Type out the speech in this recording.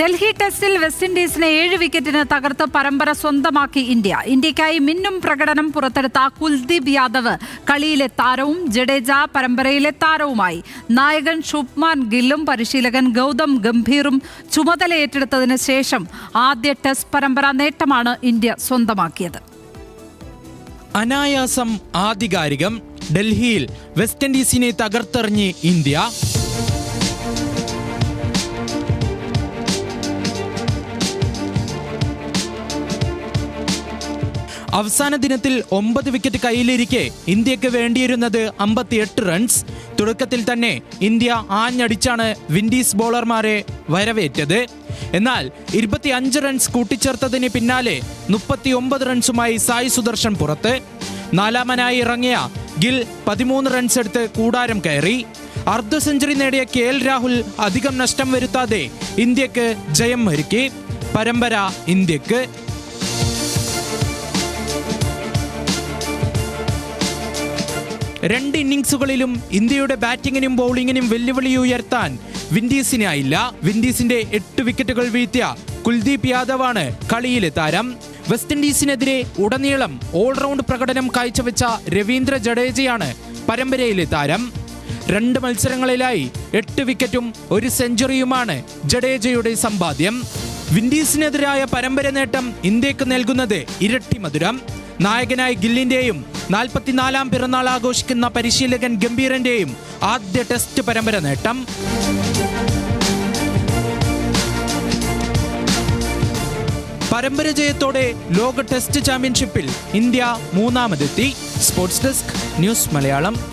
ഡൽഹി ടെസ്റ്റിൽ വെസ്റ്റ് ഇൻഡീസിനെ ഏഴ് വിക്കറ്റിന് തകർത്ത് പരമ്പര സ്വന്തമാക്കി ഇന്ത്യ. ഇന്ത്യക്കായി മിന്നും പ്രകടനം പുറത്തെടുത്ത കുൽദീപ് യാദവ് കളിയിലെ താരവും ജഡേജ പരമ്പരയിലെ താരവുമായി. നായകൻ ഷുഭ്മാൻ ഗില്ലും പരിശീലകൻ ഗൗതം ഗംഭീറും ചുമതല ഏറ്റെടുത്തതിന് ശേഷം ആദ്യ ടെസ്റ്റ് പരമ്പര നേട്ടമാണ് ഇന്ത്യ സ്വന്തമാക്കിയത്. അനായാസം ആധികാരികം ഡൽഹിയിൽ വെസ്റ്റ് ഇൻഡീസിനെ തകർത്തെറിഞ്ഞ് ഇന്ത്യ. അവസാന ദിനത്തിൽ ഒമ്പത് വിക്കറ്റ് കയ്യിലിരിക്കെ ഇന്ത്യയ്ക്ക് വേണ്ടിയിരുന്നത് അമ്പത്തിയെട്ട് റൺസ് തുടക്കത്തിൽ തന്നെ ഇന്ത്യ ആഞ്ഞടിച്ചാണ് വിൻഡീസ് ബോളർമാരെ വരവേറ്റത്. എന്നാൽ ഇരുപത്തി അഞ്ച് റൺസ് കൂട്ടിച്ചേർത്തതിന് പിന്നാലെ മുപ്പത്തി ഒമ്പത് റൺസുമായി സായി സുദർശൻ പുറത്ത്. നാലാമനായി ഇറങ്ങിയ ഗിൽ പതിമൂന്ന് റൺസ് എടുത്ത് കൂടാരം കയറി. അർദ്ധ സെഞ്ചുറി നേടിയ കെ എൽ രാഹുൽ അധികം നഷ്ടം വരുത്താതെ ഇന്ത്യയ്ക്ക് ജയം ഒരുക്കി. പരമ്പര ഇന്ത്യയ്ക്ക്. രണ്ട് ഇന്നിംഗ്സുകളിലും ഇന്ത്യയുടെ ബാറ്റിങ്ങിനും ബൗളിങ്ങിനും വെല്ലുവിളി ഉയർത്താൻ വിൻഡീസിനായില്ല വിൻഡീസിന്റെ എട്ട് വിക്കറ്റുകൾ വീഴ്ത്തിയ കുൽദീപ് യാദവാണ് കളിയിലെ താരം. വെസ്റ്റ് ഇൻഡീസിനെതിരെ ഉടനീളം ഓൾറൗണ്ട് പ്രകടനം കാഴ്ചവെച്ച രവീന്ദ്ര ജഡേജയാണ് പരമ്പരയിലെ താരം. രണ്ട് മത്സരങ്ങളിലായി എട്ട് വിക്കറ്റും ഒരു സെഞ്ചുറിയുമാണ് ജഡേജയുടെ സമ്പാദ്യം. വിൻഡീസിനെതിരായ പരമ്പര നേട്ടം ഇന്ത്യയ്ക്ക് നൽകുന്നത് ഇരട്ടി മധുരം. നായകനായ ഗില്ലിന്റെയും നാൽപ്പത്തിനാലാം പിറന്നാൾ ആഘോഷിക്കുന്ന പരിശീലകൻ ഗംഭീരന്റെയും ആദ്യ ടെസ്റ്റ് പരമ്പര നേട്ടം. പരമ്പര ജയത്തോടെ ലോക ടെസ്റ്റ് ചാമ്പ്യൻഷിപ്പിൽ India മൂന്നാമതെത്തി. Sports desk news Malayalam.